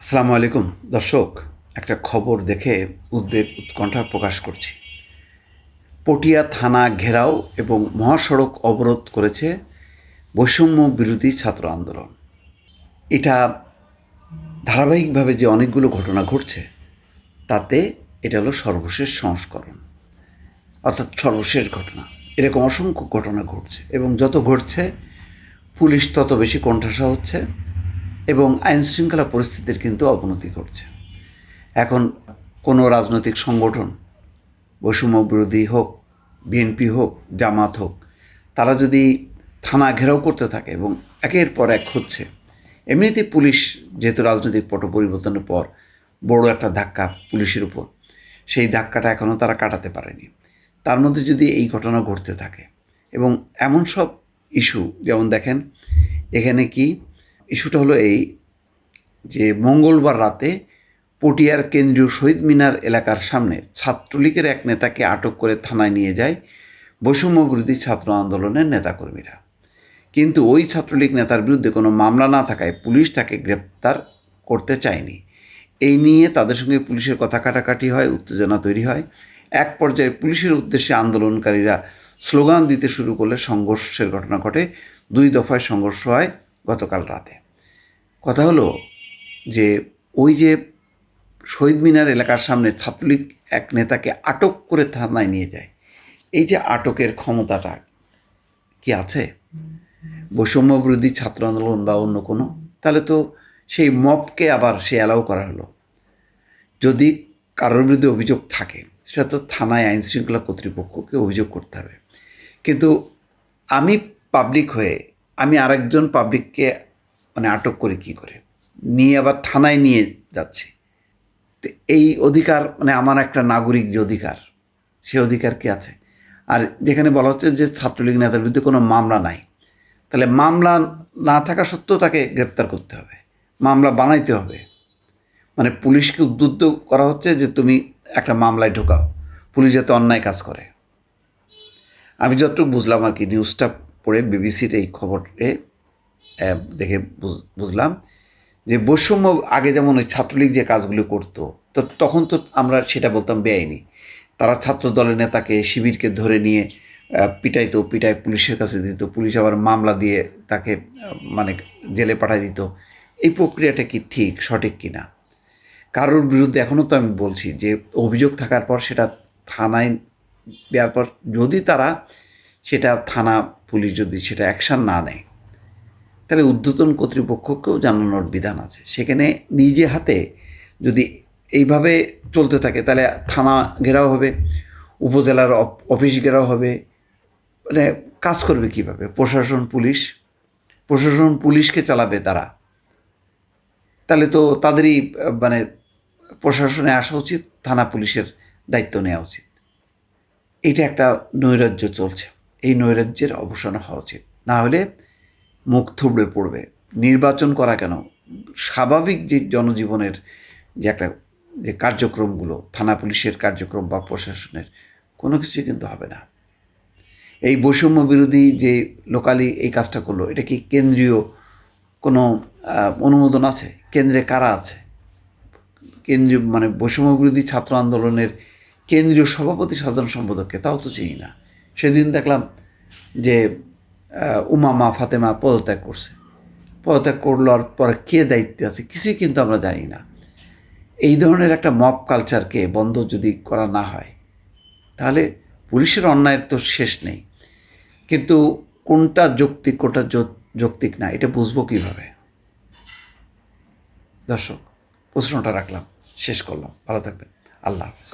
আসসালামু আলাইকুম। দর্শক, একটা খবর দেখে উদ্বেগ উৎকণ্ঠা প্রকাশ করছি। পটিয়া থানা ঘেরাও এবং মহাসড়ক অবরোধ করেছে বৈষম্য বিরোধী ছাত্র আন্দোলন। এটা ধারাবাহিকভাবে যে অনেকগুলো ঘটনা ঘটছে, তাতে এটা হলো সর্বশেষ সংস্করণ। অর্থাৎ সর্বশেষ ঘটনা। এরকম অসংখ্য ঘটনা ঘটছে এবং যত ঘটছে, পুলিশ তত বেশি কণ্ঠাসা হচ্ছে। এবং আইন শৃঙ্খলা পরিস্থিতির কিন্তু অবনতি ঘটছে। এখন কোনো রাজনৈতিক সংগঠন, বৈষম্য বিরোধী হোক, বিএনপি হোক, জামাত হোক, তারা যদি থানা ঘেরাও করতে থাকে এবং একের পর এক হচ্ছে, এমনিতে পুলিশ যেহেতু রাজনৈতিক পট পরিবর্তনের পর বড় একটা ধাক্কা পুলিশের উপর, সেই ধাক্কাটা এখনও তারা কাটাতে পারেনি। তার মধ্যে যদি এই ঘটনা ঘটতে থাকে এবং এমন সব ইস্যু, যেমন দেখেন, এখানে কি ইস্যুটা হলো এই যে মঙ্গলবার রাতে পটিয়ার কেন্দ্রীয় শহীদ মিনার এলাকার সামনে ছাত্রলীগের এক নেতাকে আটক করে থানায় নিয়ে যায় বৈষম্য বিরোধী ছাত্র আন্দোলনের নেতাকর্মীরা। কিন্তু ওই ছাত্রলীগ নেতার বিরুদ্ধে কোনো মামলা না থাকায় পুলিশ তাকে গ্রেপ্তার করতে চায়নি। এই নিয়ে তাদের সঙ্গে পুলিশের কথা কাটাকাটি হয়, উত্তেজনা তৈরি হয়। এক পর্যায়ে পুলিশের উদ্দেশ্যে আন্দোলনকারীরা স্লোগান দিতে শুরু করলে সংঘর্ষের ঘটনা ঘটে। দুই দফায় সংঘর্ষ হয়। গতকাল রাতে। কথা হলো যে ওই যে শহীদ মিনার এলাকার সামনে ছাত্রলীগ এক নেতাকে আটক করে থানায় নিয়ে যায়, এই যে আটকের ক্ষমতাটা কি আছে? বৈষম্য বিরোধী ছাত্র আন্দোলন বা অন্য কোনো? তাহলে তো সেই মপকে আবার সে অ্যালাউ করা হলো। যদি কারোর বিরুদ্ধে অভিযোগ থাকে, সেটা তো থানায় আইন শৃঙ্খলা কর্তৃপক্ষকে অভিযোগ করতে হবে। কিন্তু আমি পাবলিক হয়ে আমি আরেকজন পাবলিককে মানে আটক করি কি করে? নিয়ে আবার থানায় নিয়ে যাচ্ছি। তো এই অধিকার মানে আমার একটা নাগরিক যে অধিকার, সে অধিকার কি আছে? আর যেখানে বলা হচ্ছে যে ছাত্রলীগ নেতার বিরুদ্ধে কোনো মামলা নাই। তাহলে মামলা না থাকা সত্ত্বেও তাকে গ্রেপ্তার করতে হবে। মামলা বানাইতে হবে। মানে পুলিশকে উদ্বুদ্ধ করা হচ্ছে যে তুমি একটা মামলায় ঢোকাও। পুলিশ যাতে অন্যায় কাজ করে। আমি যতটুকু বুঝলাম আর কি নিউজটা বিবিসির এই খবরে দেখে বুঝ- বুঝলাম যে বৈষম্য আগে যেমন ওই ছাত্রলীগ যে কাজগুলো করতো, তো তখন তো আমরা সেটা বলতাম বেআইনি। তারা ছাত্র দলের নেতাকে শিবিরকে ধরে নিয়ে পিটাইতো পিটাই পুলিশের কাছে দিত, পুলিশ আবার মামলা দিয়ে তাকে মানে জেলে পাঠায় দিত। এই প্রক্রিয়াটা কি ঠিক, সঠিক কি না কারোর বিরুদ্ধে এখনও তো আমি বলছি যে অভিযোগ থাকার পর সেটা থানায় দেওয়ার পর যদি তারা সেটা থানা পুলিশ যদি সেটা অ্যাকশান না নেয়, তাহলে উদ্যতন কর্তৃপক্ষকেও জানানোর বিধান আছে। সেখানে নিজে হাতে যদি এইভাবে চলতে থাকে, তাহলে থানা ঘেরাও হবে, উপজেলার অফ- অফিস ঘেরাও হবে মানে কাজ করবে কীভাবে? প্রশাসন, পুলিশ, প্রশাসন, পুলিশকে চালাবে তারা। তাহলে তো তাদেরই মানে প্রশাসনে আসা উচিত, থানা পুলিশের দায়িত্ব নেওয়া উচিত। এটা একটা নৈরাজ্য চলছে। এই নৈরাজ্যের অবসান হওয়া উচিত। না হলে মুখ থুবড়ে পড়বে। নির্বাচন করা কেন? স্বাভাবিক যে জনজীবনের যে একটা, যে কার্যক্রমগুলো, থানা পুলিশের কার্যক্রম বা প্রশাসনের, কোনো কিছুই কিন্তু হবে না। এই বৈষম্য বিরোধী যে লোকালি এই কাজটা করল, এটা কি কেন্দ্রীয় কোনো অনুমোদন আছে? কেন্দ্রে কারা আছে? কেন্দ্রীয় মানে বৈষম্য বিরোধী ছাত্র আন্দোলনের কেন্দ্রীয় সভাপতি সাধারণ সম্পাদককে, তাও তো চিনি না। সেদিন দেখলাম যে উমামা ফাতেমা পদত্যাগ করছে। পদত্যাগ করলোর পর কে দায়িত্বে আছে কিছুই কিন্তু আমরা জানি না। এই ধরনের একটা মব কালচারকে বন্ধ যদি করা না হয়, তাহলে পুলিশের অন্যায়ের তো শেষ নেই। কিন্তু কোনটা যৌক্তিক কোনটা যৌক্তিক না, এটা বুঝব কীভাবে? দর্শক, প্রশ্নটা রাখলাম, শেষ করলাম। ভালো থাকবেন। আল্লাহ হাফেজ।